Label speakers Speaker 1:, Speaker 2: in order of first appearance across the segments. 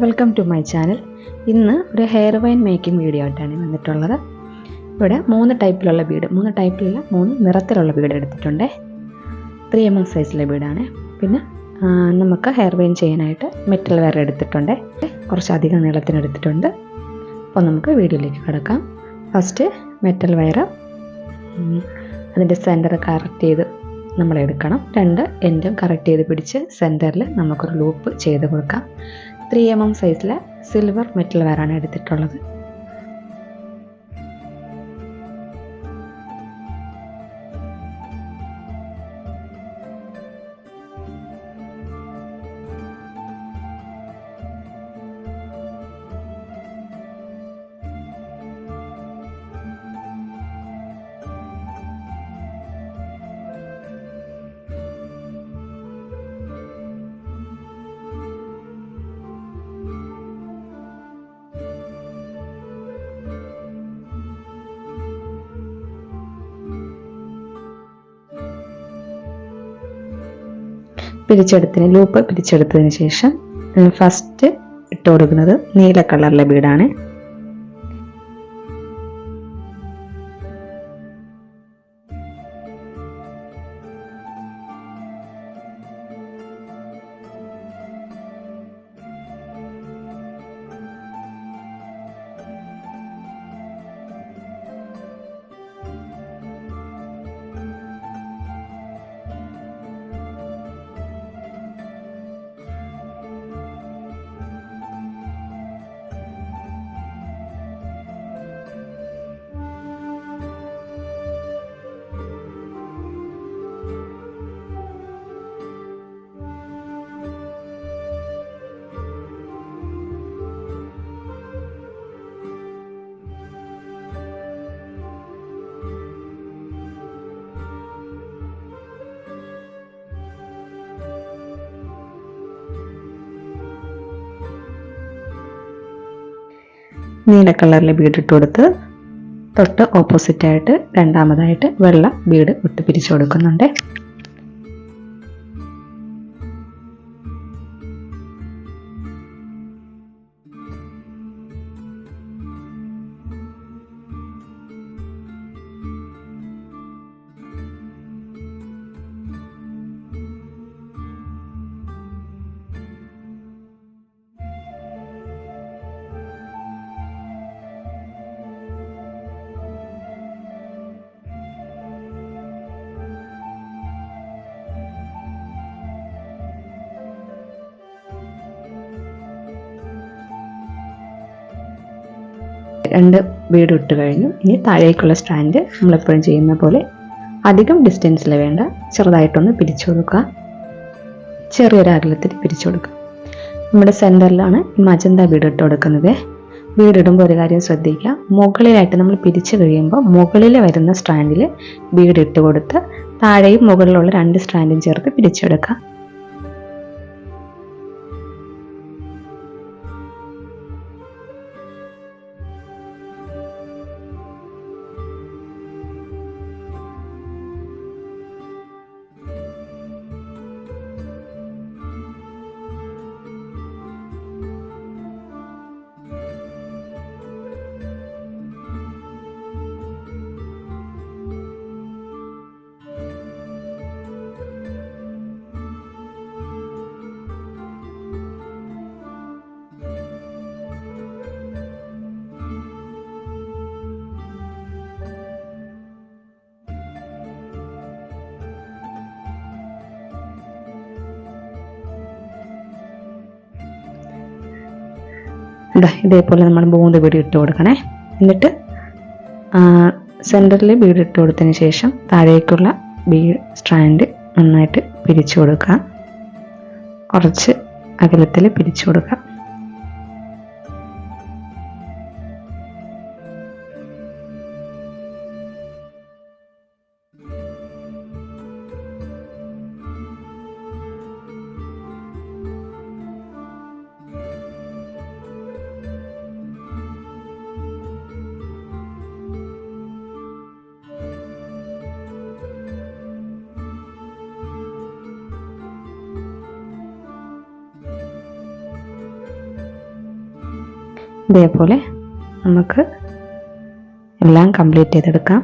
Speaker 1: Welcome to my channel ഇന്ന് ഒരു hair wine making video ആയിട്ടാണ് വന്നിട്ടുള്ളത്. ഇവിടെ മൂന്ന് ടൈപ്പിലുള്ള ബീഡ് മൂന്ന് ടൈപ്പിലുള്ള മൂന്ന് നിറത്തിലുള്ള ബീഡ് എടുത്തിട്ടുണ്ട്. ത്രീ എം എം സൈസിലെ ബീഡാണ് പിന്നെ നമുക്ക് ഹെയർ വൈൻ ചെയ്യാനായിട്ട് മെറ്റൽ വയർ എടുത്തിട്ടുണ്ട്. കുറച്ചധികം നീളത്തിനെടുത്തിട്ടുണ്ട് അപ്പോൾ നമുക്ക് വീഡിയോയിലേക്ക് കിടക്കാം. ഫസ്റ്റ് മെറ്റൽ വയർ അതിന്റെ സെന്റർ കറക്റ്റ് ചെയ്ത് നമ്മൾ എടുക്കണം രണ്ട് എൻഡും കറക്റ്റ് ചെയ്ത് പിടിച്ച് സെന്ററിൽ നമുക്കൊരു ലൂപ്പ് ചെയ്ത് കൊടുക്കാം. ത്രീ എം എം സൈസിലെ സിൽവർ മെറ്റൽ വയറാണ് എടുത്തിട്ടുള്ളത്. പിരിച്ചെടുത്തതിന് ലൂപ്പ് പിരിച്ചെടുത്തതിന് ശേഷം ഫസ്റ്റ് ഇട്ട് കൊടുക്കുന്നത് നീല കളറിലെ ബീഡാണ് നീല കളറിലെ ബീഡ് ഇട്ട് കൊടുത്ത് തൊട്ട് ഓപ്പോസിറ്റായിട്ട് രണ്ടാമതായിട്ട് വെള്ള ബീഡ് ഇട്ട് പിരിച്ചു കൊടുക്കുന്നുണ്ട്. രണ്ട് ബീഡ് ഇട്ട് കഴിഞ്ഞു. ഇനി താഴേക്കുള്ള സ്റ്റാൻഡ് നമ്മളെപ്പോഴും ചെയ്യുന്ന പോലെ അധികം ഡിസ്റ്റൻസിൽ വേണ്ട. ചെറുതായിട്ടൊന്ന് പിരിച്ചു കൊടുക്കുക. ചെറിയൊരു അകലത്തിൽ പിരിച്ചു കൊടുക്കുക. നമ്മുടെ സെന്ററിലാണ് മജന്ത ബീഡ് ഇട്ട് കൊടുക്കുന്നത്. ബീഡ് ഇടുമ്പോൾ ഒരു കാര്യം ശ്രദ്ധിക്കുക. മുകളിലായിട്ട് നമ്മൾ പിരിച്ചു കഴിയുമ്പോൾ മുകളിൽ വരുന്ന സ്റ്റാൻഡിൽ ബീഡ് ഇട്ട് കൊടുത്ത് താഴെയും മുകളിലുള്ള രണ്ട് സ്റ്റാൻഡും ചേർത്ത് പിരിച്ചെടുക്കുക. ഇതാ ഇതേപോലെ നമ്മൾ മൂന്ന് ബീഡ് ഇട്ട് കൊടുക്കണേ. എന്നിട്ട് സെന്ററിൽ ബീഡ് ഇട്ട് കൊടുത്തതിന് ശേഷം താഴേക്കുള്ള ബീഡ് സ്ട്രാൻഡ് നന്നായിട്ട് പിരിച്ചു കൊടുക്കുക. കുറച്ച് അകലത്തിൽ പിരിച്ചു കൊടുക്കുക. ഇതേപോലെ നമുക്ക് എല്ലാം കംപ്ലീറ്റ് ചെയ്തെടുക്കാം.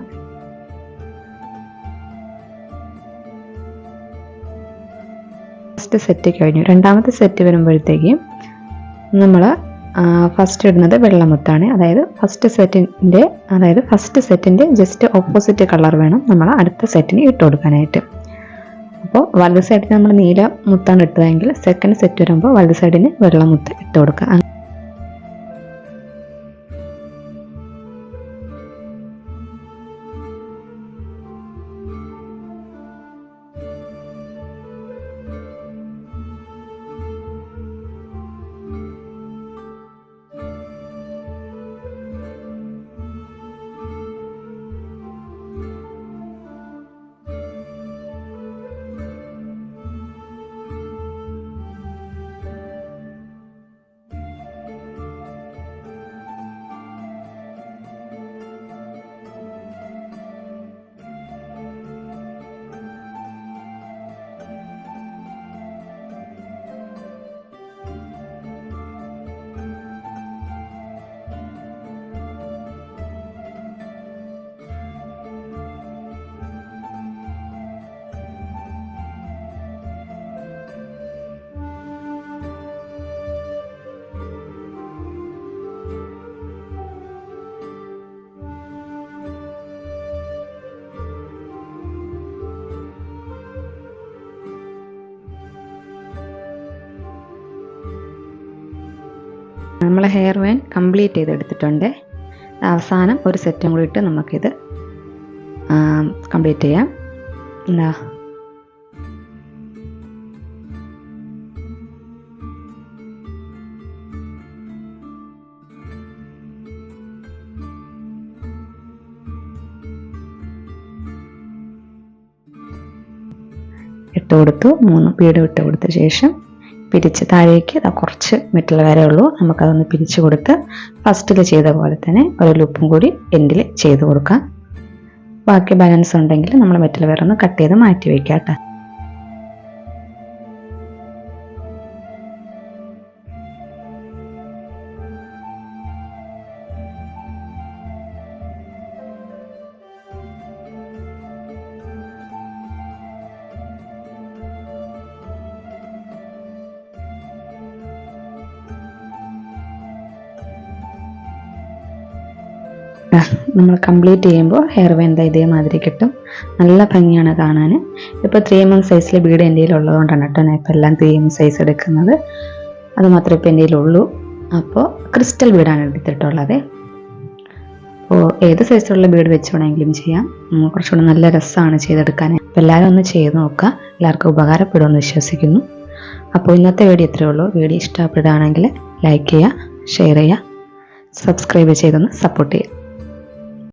Speaker 1: ഫസ്റ്റ് സെറ്റ് കഴിഞ്ഞു. രണ്ടാമത്തെ സെറ്റ് വരുമ്പോഴത്തേക്കും നമ്മൾ ഫസ്റ്റ് ഇടുന്നത് വെള്ളമുത്താണ്. അതായത് ഫസ്റ്റ് സെറ്റിന്റെ അതായത് ഫസ്റ്റ് സെറ്റിന്റെ ജസ്റ്റ് ഓപ്പോസിറ്റ് കളർ വേണം നമ്മൾ അടുത്ത സെറ്റിന് ഇട്ട് കൊടുക്കാനായിട്ട്. അപ്പോൾ വലത് സൈഡിന് നമ്മൾ നീല മുത്താണ് ഇട്ടതെങ്കിൽ സെക്കൻഡ് സെറ്റ് വരുമ്പോൾ വലത് സൈഡിന് വെള്ളമുത്ത് ഇട്ട് കൊടുക്കുക. നമ്മൾ ഹെയർ വാൻ കംപ്ലീറ്റ് ചെയ്തെടുത്തിട്ടുണ്ട്. അവസാനം ഒരു സെറ്റും കൂടി ഇട്ട് നമുക്കിത് കംപ്ലീറ്റ് ചെയ്യാം. എന്താ ഇട്ട് കൊടുത്തു. മൂന്ന് പീട് ഇട്ട് കൊടുത്ത ശേഷം പിരിച്ച് താഴേക്ക് കുറച്ച് മെറ്റൽ വരെ ഉള്ളൂ. നമുക്കതൊന്ന് പിരിച്ചു കൊടുത്ത് ഫസ്റ്റിൽ ചെയ്ത പോലെ തന്നെ ഒരു ലുപ്പും കൂടി എൻഡിൽ ചെയ്ത് കൊടുക്കാം. ബാക്കി ബാലൻസ് ഉണ്ടെങ്കിൽ നമ്മൾ മെറ്റൽ വരെ ഒന്ന് കട്ട് ചെയ്ത് മാറ്റി വയ്ക്കാം കേട്ടോ നമ്മൾ കംപ്ലീറ്റ് ചെയ്യുമ്പോൾ ഹെയർ വെന്ത ഇതേമാതിരി കിട്ടും. നല്ല ഭംഗിയാണ് കാണാൻ. ഇപ്പോൾ ത്രീ എം എം സൈസിൽ വീട് എന്റെ ഉള്ളതുകൊണ്ടാണ് കേട്ടോ ഞാൻ ഇപ്പോൾ എല്ലാം ത്രീ എം സൈസ് എടുക്കുന്നത്. അത് മാത്രമേ ഇപ്പോൾ എന്റെ ഉള്ളൂ അപ്പോൾ ക്രിസ്റ്റൽ വീടാണ് എടുത്തിട്ടുള്ളത് അപ്പോൾ ഏത് സൈസിലുള്ള വീട് വെച്ച് വേണമെങ്കിലും ചെയ്യാം. കുറച്ചുകൂടെ നല്ല രസമാണ് ചെയ്തെടുക്കാൻ. അപ്പോൾ എല്ലാവരും ഒന്ന് ചെയ്ത് നോക്കുക. എല്ലാവർക്കും ഉപകാരപ്പെടുമെന്ന് വിശ്വസിക്കുന്നു. അപ്പോൾ ഇന്നത്തെ വീഡിയോ ഇത്രയേ ഉള്ളൂ. വീഡിയോ ഇഷ്ടപ്പെടുകയാണെങ്കിൽ ലൈക്ക് ചെയ്യുക ഷെയർ ചെയ്യുക സബ്സ്ക്രൈബ് ചെയ്തൊന്ന് സപ്പോർട്ട് ചെയ്യുക.